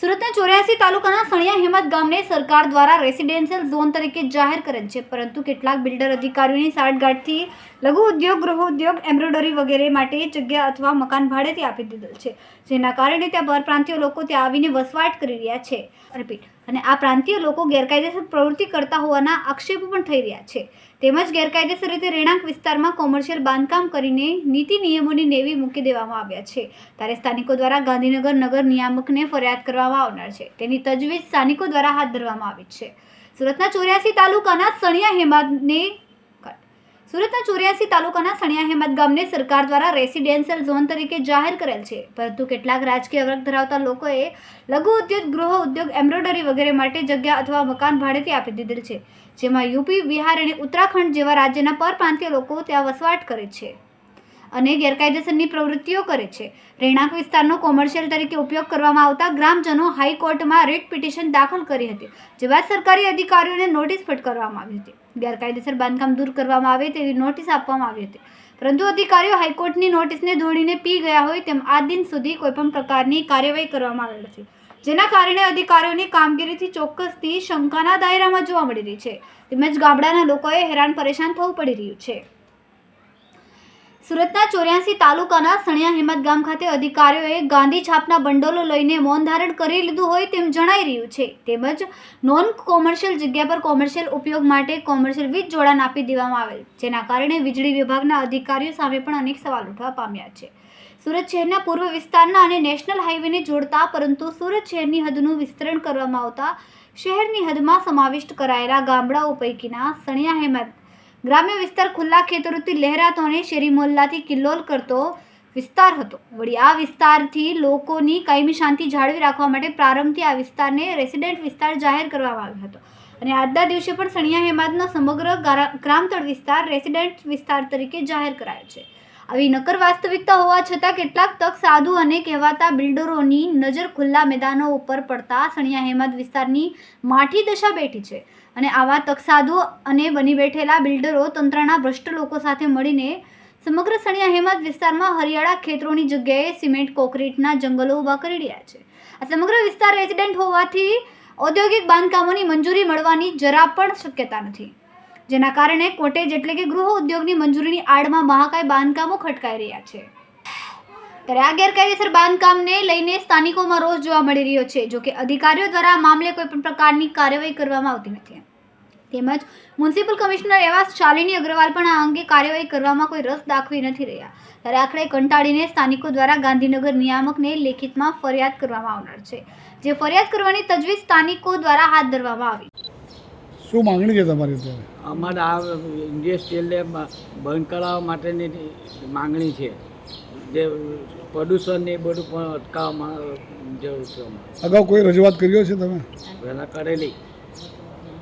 સુરતના ચોર્યાસી તાલુકાના સણિયા હિંમત ગામને સરકાર દ્વારા રેસિડેન્શિયલ ઝોન તરીકે જાહેર કરેલ છે, પરંતુ કેટલાક બિલ્ડર અધિકારીઓની સાઠગાંઠથી લઘુ ઉદ્યોગ, ગૃહ ઉદ્યોગ, એમ્બ્રોઇડરી વગેરે માટે જગ્યા અથવા મકાન ભાડેથી આપી દીધેલ છે, જેના કારણે ત્યાં પરપ્રાંતીય લોકો ત્યાં આવીને વસવાટ કરી રહ્યા છે. રિપીટ. અને આ પ્રાંતીય લોકો ગેરકાયદેસર પ્રવૃત્તિ કરતા હોવાના આક્ષેપો પણ થઈ રહ્યા છે. તેમજ ગેરકાયદેસર રીતે રહેણાંક વિસ્તારમાં કોમર્શિયલ બાંધકામ કરીને નીતિ નિયમોની નેવી મૂકી દેવામાં આવ્યા છે. ત્યારે સ્થાનિકો દ્વારા ગાંધીનગર નગર નિયામકને ફરિયાદ કરવામાં આવનાર છે. તેની તજવીજ સ્થાનિકો દ્વારા હાથ ધરવામાં આવી છે. સુરતના ચોર્યાસી તાલુકાના સણિયા હેમાદને સુરતના ચોર્યાસી તાલુકાના સણિયા હેમત ગામને સરકાર દ્વારા રેસિડેન્શિયલ ઝોન તરીકે જાહેર કરેલ છે. પરંતુ કેટલાક રાજકીય વર્ગ ધરાવતા લોકોએ લઘુ ઉદ્યોગ, ગૃહ ઉદ્યોગ, એમ્બ્રોઇડરી વગેરે માટે જગ્યા અથવા મકાન ભાડેથી આપી દીધેલ છે. જેમાં યુપી, બિહાર અને ઉત્તરાખંડ જેવા રાજ્યના પરપ્રાંતીય લોકો ત્યાં વસવાટ કરે છે. અને ગેરકાયદેસરની પ્રવૃત્તિઓ કરે છે. રહેણાંક વિસ્તારનો કોમર્શિયલ તરીકે ઉપયોગ કરવામાં આવતા ગ્રામજનો હાઈકોર્ટમાં રીટ પિટિશન દાખલ કરી હતી જે બાદ સરકારી અધિકારીઓને નોટિસ ફટકારવામાં આવી હતી. ગેરકાયદેસર બાંધકામ દૂર કરવામાં આવે તેવી નોટિસ આપવામાં આવી હતી. પરંતુ અધિકારીઓ હાઈકોર્ટની નોટિસને ધોળીને પી ગયા હોય તેમ આ દિન સુધી કોઈપણ પ્રકારની કાર્યવાહી કરવામાં આવેલ નથી. જેના કારણે અધિકારીઓની કામગીરીથી ચોક્કસથી શંકાના દાયરામાં જોવા મળી રહી છે. તેમજ ગામડાના લોકોએ હેરાન પરેશાન થવું પડી રહ્યું છે. સુરતના ચોર્યાસી તાલુકાના સણિયા હિંમત ગામ ખાતે અધિકારીઓએ ગાંધી છાપના બંડોલો લઈને મૌન ધારણ કરી લીધું હોય તેમ જણાઈ રહ્યું છે. તેમજ નોન કોમર્શિયલ જગ્યા પર કોમર્શિયલ ઉપયોગ માટે કોમર્શિયલ વીજ જોડાણ આપી દેવામાં આવેલ, જેના કારણે વીજળી વિભાગના અધિકારીઓ સામે પણ અનેક સવાલ ઉઠવા પામ્યા છે. સુરત શહેરના પૂર્વ વિસ્તારના અને નેશનલ હાઈવેને જોડતા, પરંતુ સુરત શહેરની હદનું વિસ્તરણ કરવામાં આવતા શહેરની હદમાં સમાવિષ્ટ કરાયેલા ગામડાઓ પૈકીના સણિયા હેમત ગ્રામ્ય વિસ્તાર ખુલ્લા ખેતરોથી લહેરાતો અને શેરી મોહલ્લાથી કિલ્લોલ કરતો વિસ્તાર હતો. વળી આ વિસ્તારથી લોકોની કાયમી શાંતિ જાળવી રાખવા માટે પ્રારંભથી આ વિસ્તારને રેસિડેન્ટ વિસ્તાર જાહેર કરવામાં આવ્યો હતો. અને આજના દિવસે પણ સણિયા હેમાદનો સમગ્ર ગારા- ગ્રામતળ વિસ્તાર રેસિડેન્ટ વિસ્તાર તરીકે જાહેર કરાયો છે. આવી નકર વાસ્તવિકતા હોવા છતાં કેટલાક તક સાધુ અને કહેવાતા બિલ્ડરોની નજર ખુલ્લા મેદાનો ઉપર પડતા સણિયા હેમદ વિસ્તારની માઠી દશા બેઠી છે. અને આવા તકસાદુ અને બની બેઠેલા બિલ્ડરો તંત્રના ભ્રષ્ટ લોકો સાથે મળીને સમગ્ર સણિયા હેમત વિસ્તારમાં હરિયાળા ખેતરોની જગ્યાએ સિમેન્ટ કોન્ક્રીટના જંગલો ઊભા કરી રહ્યા છે. આ સમગ્ર વિસ્તાર રેસિડેન્ટ હોવાથી ઔદ્યોગિક બાંધકામોની મંજૂરી મળવાની જરા પણ શક્યતા નથી. જેના કારણે કોટેજ એટલે કે ગૃહ ઉદ્યોગની મંજૂરીની આડમાં મહાકાય બાંધકામો ખટકાઈ રહ્યા છે. ત્યારે આ ગેરકાયદેસર બાંધકામને લઈને સ્થાનિકોમાં રોષ જોવા મળી રહ્યો છે, જો કે અધિકારીઓ દ્વારા આ મામલે કોઈ પણ પ્રકારની કાર્યવાહી કરવામાં આવતી નથી. તેમજ મ્યુનિસિપલ કમિશનર એવા શાલિની અગ્રવાલ પણ આ અંગે કાર્યવાહી કરવામાં કોઈ રસ દાખવી નથી રહ્યા. ત્યારે આખરે કંટાળીને સ્થાનિકો દ્વારા ગાંધીનગર નિયામકને લેખિતમાં ફરિયાદ કરવામાં આવનાર છે, જે ફરિયાદ કરવાની તજવીજ સ્થાનિકો દ્વારા હાથ ધરવામાં આવી. શું માંગણી છે તમારી અત્યારે? અમારે આ ઇન્ડિયા સ્ટીલને બંધ કરાવવા માટેની માંગણી છે. જે પ્રદૂષણ ને એ બધું પણ અટકાવવામાં જરૂર છે અમારે. અગાઉ કોઈ રજૂઆત કર્યો છે તમે? પહેલાં કરેલી.